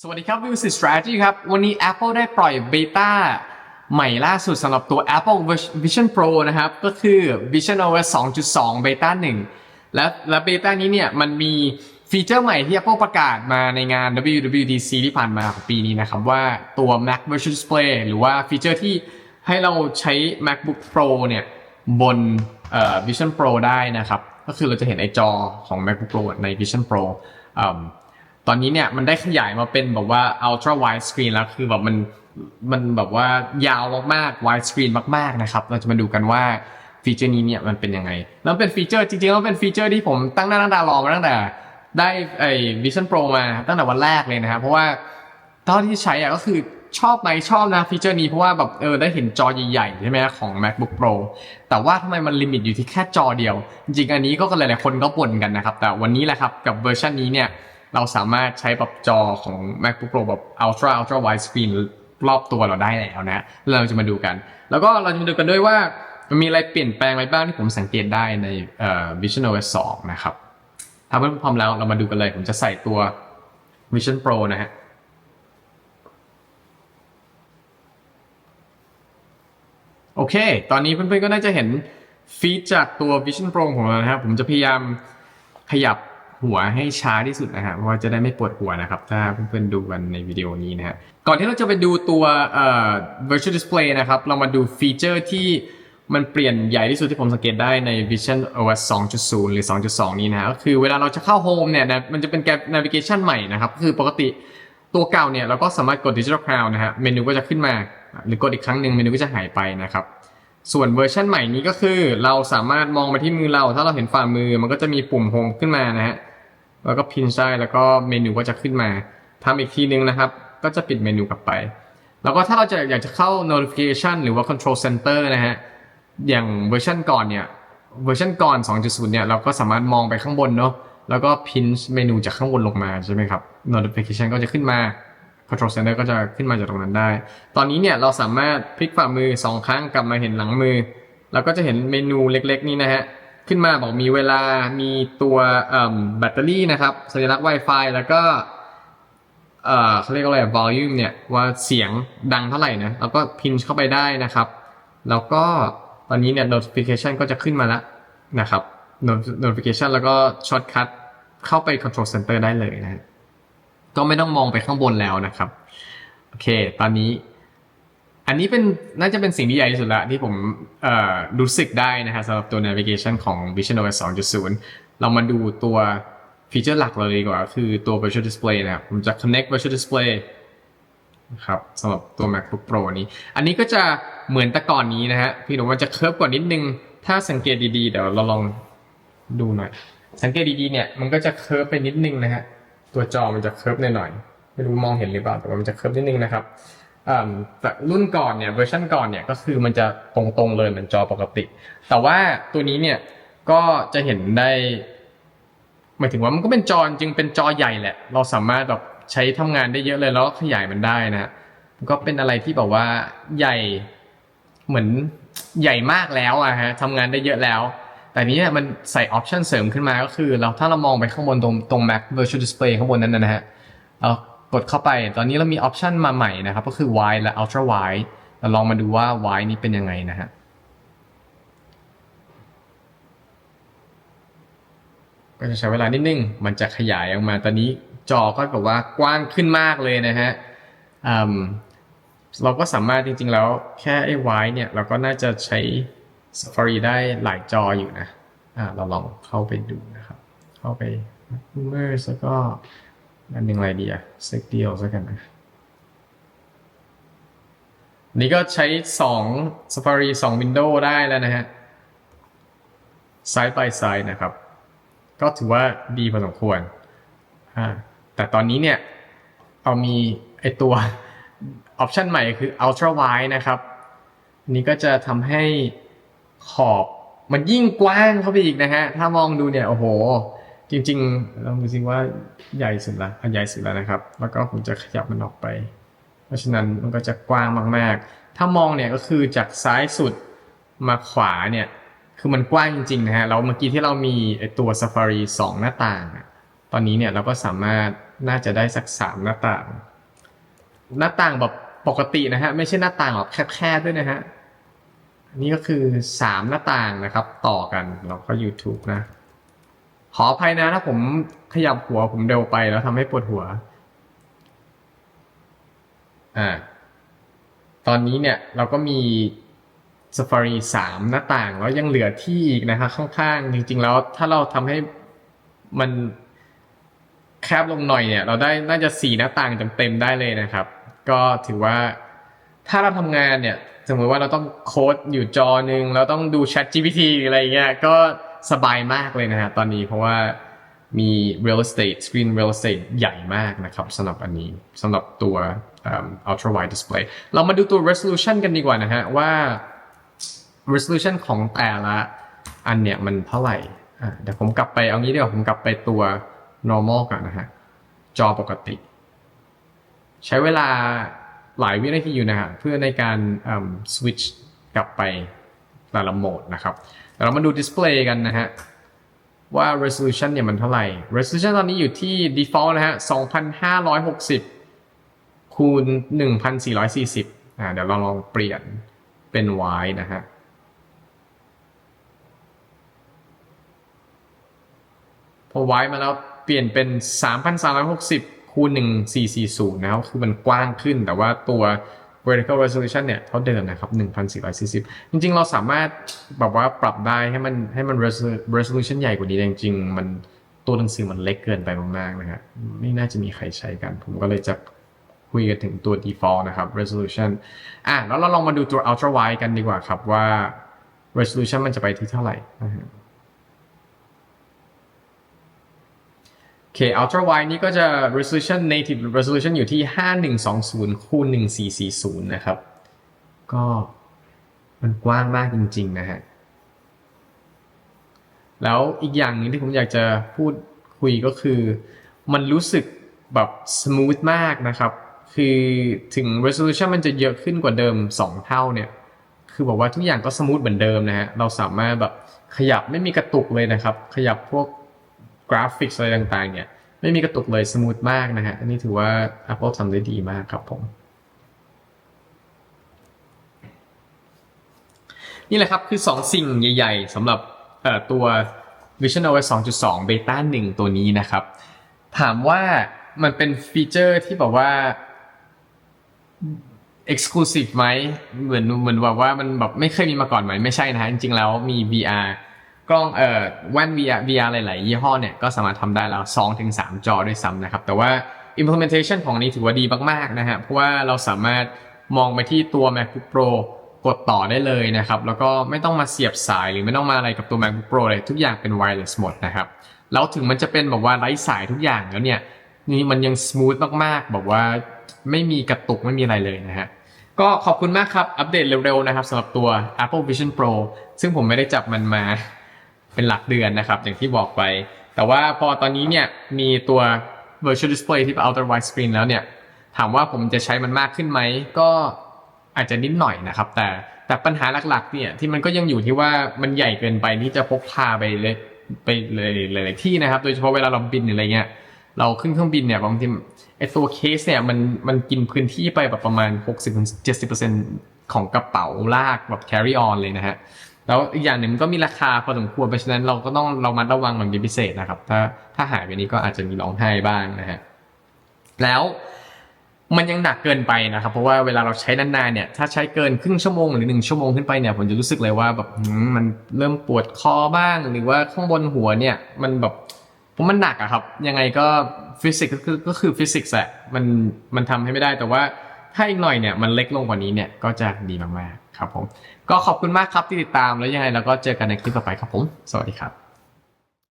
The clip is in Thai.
สวัสดีครับ Music Strategy ครับ วันนี้ Apple ได้ปล่อยเบต้าใหม่ล่าสุดสำหรับตัว Apple Vision Pro นะครับ ก็คือ Vision OS 2.2เบต้า1และและเบต้านี้เนี่ย มันมีฟีเจอร์ใหม่ที่ Apple ประกาศมาในงาน WWDC ที่ผ่านมาของปีนี้นะครับ ว่าตัว Mac Virtual Display หรือว่าฟีเจอร์ที่ให้เราใช้ MacBook Pro เนี่ยบน Vision Pro ได้นะครับ ก็คือเราจะเห็นไอจอของ MacBook Pro ใน Vision Pro ตอนนี้เนี่ยมันได้ขยายมาเป็นแบบว่า ultra wide screen แล้วคือแบบมันมันแบบว่ายาวมากๆ wide screen มากๆนะครับ เราจะมาดูกันว่าฟีเจอร์นี้เนี่ยมันเป็นยังไง แล้วเป็นฟีเจอร์จริงๆแล้วเป็นฟีเจอร์ที่ผมตั้งหน้าตั้งตารอมาตั้งแต่ได้ไอ้ Vision Pro มาตั้งแต่วันแรกเลยนะครับเพราะว่าตอนที่ใช้อะก็คือชอบไหมชอบนะฟีเจอร์นี้เพราะว่าแบบเออได้เห็นจอใหญ่ๆใช่ไหมของ MacBook Pro แต่ว่าทำไมมันลิมิตอยู่ที่แค่จอเดียว จริงๆอันนี้ก็หลายๆคนก็บ่นกันนะครับ แต่วันนี้แหละครับกับเวอร์ชันนี้เนี่ย เราสามารถใช้แบบจอของ MacBook Pro แบบ Ultra Ultra Wide Screen รอบตัวเราได้แล้วนะ เราจะมาดูกัน แล้วก็เราจะมาดูกันด้วยว่ามันมีอะไรเปลี่ยนแปลงอะไรบ้างที่ผมสังเกตได้ใน Vision OS 2 นะครับ ถ้าเพื่อนพร้อมแล้วเรามาดูกันเลย ผมจะใส่ตัว Vision Pro นะฮะโอเค ตอนนี้เพื่อนๆก็น่าจะเห็นฟีดจากตัว Vision Pro ของเรานะครับ ผมจะพยายามขยับ หัวให้ช้าที่สุดนะฮะเพราะว่าจะได้ไม่ปวดหัวนะครับ ถ้าเพื่อนๆดูกันในวิดีโอนี้นะฮะก่อนที่เราจะไปดูตัวเอ่อ virtual display นะครับ เรามาดูฟีเจอร์ที่มันเปลี่ยนใหญ่ที่สุดที่ผมสังเกตได้ใน Vision OS 2.0 หรือ 2.2 นี้นะฮะก็คือเวลาเราจะเข้า Home เนี่ยนะมันจะเป็นแกร็บ navigation ใหม่นะครับ คือปกติตัวเก่าเนี่ยเราก็สามารถกด Digital Crown นะฮะเมนูก็จะขึ้นมา หรือกดอีกครั้งหนึ่งเมนูก็จะหายไปนะครับส่วนเวอร์ชันใหม่นี้ก็คือเราสามารถมองไปที่มือเรา ถ้าเราเห็นฝ่ามือมันก็จะมีปุ่มโฮมขึ้นมานะฮะ แล้วก็พินได้แล้วก็เมนูก็จะขึ้นมาทำอีกทีนึงนะครับ ก็จะปิดเมนูกลับไป แล้วก็ถ้าเราจะอยากจะเข้า notification หรือว่า control center นะฮะอย่างเวอร์ชันก่อนเนี่ยเวอร์ชันก่อน 2.0 เนี่ยเราก็สามารถมองไปข้างบนเนาะแล้วก็พินเมนูจากข้างบนลงมาใช่ไหมครับ notification ก็จะขึ้นมา control center ก็จะขึ้นมาจากตรงนั้นได้ ตอนนี้เนี่ยเราสามารถพลิกฝ่ามือสองครั้งกลับมาเห็นหลังมือ แล้วก็จะเห็นเมนูเล็กๆ นี้นะฮะ ขึ้นมาบอกมีเวลา มีตัวแบตเตอรี่นะครับ สัญลักษณ์ Wi-Fi แล้วก็เขาเรียกว่าอะไร volume เนี่ย ว่าเสียงดังเท่าไหร่นะ แล้วก็พินเข้าไปได้นะครับ แล้วก็ตอนนี้เนี่ย notification ก็จะขึ้นมาแล้วนะครับ notification แล้วก็ช็อตคัทเข้าไป control center ได้เลยนะ ก็ไม่ต้องมองไปข้างบนแล้วนะครับ โอเค ตอนนี้ อันนี้เป็นน่าจะเป็นสิ่งที่ใหญ่ที่สุดละที่ผมรู้สึกได้นะฮะสำหรับตัว navigation ของ Vision OS 2.0 เรามาดูตัวฟีเจอร์หลักเลยดีกว่า คือตัว virtual display นะครับ ผมจะ connect virtual display นะครับสำหรับตัว MacBook Pro นี้ อันนี้ก็จะเหมือนแต่ก่อนนี้นะฮะพี่หนูว่าจะเคิร์ฟกว่านิดนึง ถ้าสังเกตดีๆ เดี๋ยวเราลองดูหน่อย สังเกตดีๆ เนี่ย มันก็จะเคิร์ฟไปนิดนึงนะฮะ ตัวจอมันจะเคิร์ฟหน่อยๆ ไม่รู้มองเห็นหรือเปล่า แต่ว่ามันจะเคิร์ฟนิดนึงนะครับ อ่าแต่รุ่นก่อนเนี่ยเวอร์ชันก่อนเนี่ยก็คือมันจะตรงๆเลยเหมือนจอปกติ แต่ว่าตัวนี้เนี่ยก็จะเห็นได้หมายถึงว่ามันก็เป็นจอจริงเป็นจอใหญ่แหละ เราสามารถแบบใช้ทำงานได้เยอะเลยแล้วก็ขยายมันได้นะฮะก็เป็นอะไรที่แบบว่าใหญ่เหมือนใหญ่มากแล้วอะฮะทำงานได้เยอะแล้ว แต่นี้เนี่ยมันใส่ออปชันเสริมขึ้นมาก็คือ เราถ้าเรามองไปข้างบนตรงตรง Mac Virtual Display ข้างบนนั้นนะฮะเรา กดเข้าไป ตอนนี้เรามีออปชันมาใหม่นะครับ ก็คือ Wide และ Ultra Wide เราลองมาดูว่า Wide นี้เป็นยังไงนะฮะก็จะใช้เวลานิดนึง มันจะขยายออกมา ตอนนี้จอก็แบบว่ากว้างขึ้นมากเลยนะฮะอืมเราก็สามารถจริงๆแล้วแค่ไอ้ไว้เนี่ย เราก็น่าจะใช้ Safari ได้หลายจออยู่นะอ่าเราลองเข้าไปดูนะครับ เข้าไป Boomers แล้วก็ อันหนึ่งอะไรดีอะสักเดียวสักกันนะนี่ก็ใช้สอง Safari สอง Window ได้แล้วนะฮะ side by side นะครับ ก็ถือว่าดีพอสมควร แต่ตอนนี้เนี่ย เอามีไอตัวออปชันใหม่คือ ultra wide นะครับนนี้ก็จะทำให้ขอบมันยิ่งกว้างเข้าไปอีกนะฮะ ถ้ามองดูเนี่ย โอ้โห จริงๆลองดูสิว่าใหญ่สุดละอันใหญ่สุดแล้วนะครับ แล้วก็ผมจะขยับมันออกไป เพราะฉะนั้นมันก็จะกว้างมากๆ ถ้ามองเนี่ยก็คือจากซ้ายสุดมาขวาเนี่ยคือมันกว้างจริงๆนะฮะแล้วเมื่อกี้ที่เรามีไอตัว Safari 2 หน้าต่าง ตอนนี้เนี่ยเราก็สามารถน่าจะได้สักสามหน้าต่าง หน้าต่างแบบปกตินะฮะไม่ใช่หน้าต่างแบบแคบๆด้วยนะฮะนนี่ก็คือสามหน้าต่างนะครับ ต่อกันแล้วก็ YouTube นะ ขออภัยนะถ้าผมขยับหัวผมเร็วไปแล้วทำให้ปวดหัว อ่า ตอนนี้เนี่ยเราก็มี Safari 3 หน้าต่างแล้วยังเหลือที่อีกนะครับข้างๆ จริงๆ แล้วถ้าเราทำให้มันแคบลงหน่อยเนี่ย เราได้น่าจะ 4 หน้าต่างเต็มๆได้เลยนะครับ ก็ถือว่าถ้าเราทำงานเนี่ย สมมติว่าเราต้องโค้ดอยู่จอหนึ่งเราต้องดู Chat GPT หรืออะไรเงี้ยก็สบายมากเลยนะฮะตอนนี้เพราะว่ามี real estate screen real estate ใหญ่มากนะครับสำหรับอันนี้สำหรับตัว ultra wide display เรามาดูตัว resolution กันดีกว่านะฮะว่า resolution ของแต่ละอันเนี่ยมันเท่าไหร่เดี๋ยวผมกลับไปเอางี้เดี๋ยวาผมกลับไปตัว normal ก่อนนะฮะจอปกติ ใช้เวลา หลายวินาทีอยู่นะฮะเพื่อในการเอิ่ม switch กลับไปแต่ละโหมดนะครับเดี๋ยวเรามาดู display กันนะฮะว่า resolution เนี่ยมันเท่าไหร่ resolution ตอนนี้อยู่ที่ default นะฮะ 2,560 คูณ 1,440 อ่า เดี๋ยวเราลองเปลี่ยนเป็น y นะฮะ พอ y มาแล้วเปลี่ยนเป็น 3,360 คูณ1,440 นะครับ คือมันกว้างขึ้น แต่ว่าตัว vertical resolution เนี่ยเท่าเดิมนะครับ 1,440 จริงๆ เราสามารถแบบว่าปรับได้ให้มันให้มัน resolution ใหญ่กว่านี้จริงๆ มันตัวหนังสือมันเล็กเกินไปมากๆนะฮะไม่น่าจะมีใครใช้กัน ผมก็เลยจะคุยกันถึงตัว default นะครับ resolution อะแล้วเราลองมาดูตัว ultra wide กันดีกว่าครับว่า resolution มันจะไปที่เท่าไหร่นะฮะ อเค ultra wide นี่ก็จะ resolution native resolution อยู่ที่ 5120คูณ1440 นะครับ ก็มันกว้างมากจริง ๆ นะฮะ แล้วอีกอย่างหนึ่งที่ผมอยากจะพูดคุยก็คือ มันรู้สึกแบบ smooth มากนะครับ คือถึง resolution มันจะเยอะขึ้นกว่าเดิม 2 เท่าเนี่ย คือบอกว่าทุกอย่างก็สมูทเหมือนเดิมนะฮะ เราสามารถแบบขยับไม่มีกระตุกเลยนะครับ ขยับพวก กราฟิกอะไรต่างๆ เนี่ย ไม่มีกระตุกเลยสมูทมากนะฮะ อันนี้ถือว่า Apple ทำได้ดีมากครับผม นี่แหละครับคือ 2 สิ่งใหญ่ ๆสำหรับตัว Vision OS 2.2 Beta 1 ตัวนี้นะครับ ถามว่ามันเป็นฟีเจอร์ที่แบบว่า exclusive ไหมเหมือนเหมือนแบบว่ามันแบบไม่เคยมีมาก่อนไหมไม่ใช่นะฮะ จริงๆแล้วมี VR กล้องเอ่อแว่น VR VR หลาย ๆ ยี่ห้อเนี่ยก็สามารถทำได้แล้ว2-3จอด้วยซ้ำนะครับ แต่ว่า implementation ของนี้ถือว่าดีมาก ๆ นะฮะเพราะว่าเราสามารถมองไปที่ตัว MacBook Pro กดต่อได้เลยนะครับ แล้วก็ไม่ต้องมาเสียบสายหรือไม่ต้องมาอะไรกับตัว MacBook Pro เลยทุกอย่างเป็น wireless หมดนะครับ แล้วถึงมันจะเป็นแบบว่าไร้สายทุกอย่างแล้วเนี่ยนี่มันยังส o t h มาก ๆ แบบว่าไม่มีกระตุกไม่มีอะไรเลยนะฮะก็ขอบคุณมากครับ อัปเดตเร็ว ๆ นะครับสำหรับตัว Apple Vision Pro ซึ่งผมไม่ได้จับมันมา เป็นหลักเดือนนะครับ อย่างที่บอกไป แต่ว่าพอตอนนี้เนี่ยมีตัว Virtual Display ที่เป็น Ultra Wide Screen แล้วเนี่ย ถามว่าผมจะใช้มันมากขึ้นไหม ก็อาจจะนิดหน่อยนะครับ แต่แต่ปัญหาหลักๆ เนี่ยที่มันก็ยังอยู่ที่ว่ามันใหญ่เกินไปที่จะพกพาไปเลยไปเลยหลายๆที่นะครับ โดยเฉพาะเวลาเราบินออะไรเงี้ยเราขึ้นเครื่องบินเนี่ยบางทีไอ้ตัวเคสเนี่ยมันมันกินพื้นที่ไปแบบประมาณ 60-70%ของกระเป๋าลากแบบ carry on เลยนะฮะ แล้วอีกอย่างหนึ่งมันก็มีราคาพอสมควรเพราะฉะนั้นเราก็ต้องเรามัดระวังมันเป็นพิเศษนะครับ ถ้าถ้าหายไปนี้ก็อาจจะมีร้องไห้บ้างนะฮะแล้วมันยังหนักเกินไปนะครับ เพราะว่าเวลาเราใช้นานๆเนี่ยถ้าใช้เกินครึ่งชั่วโมงหรือหนึ่งชั่วโมงขึ้นไปเนี่ยผมจะรู้สึกเลยว่าแบบมมันเริ่มปวดคอบ้าง หรือว่าข้างบนหัวเนี่ยมันแบบผมมันหนักอะครับ ยังไงก็ฟิสิกส์ก็คือก็คือฟิสิกส์แหละมันมันทำให้ไม่ได้แต่ว่าถ้าอีกหน่อยเนี่ยมันเล็กลงกว่านี้เนี่ยก็จะดีมากๆ ครับผม ก็ขอบคุณมากครับที่ติดตามแล้วยังไงเราก็เจอกันในคลิปต่อไปครับผม สวัสดีครับ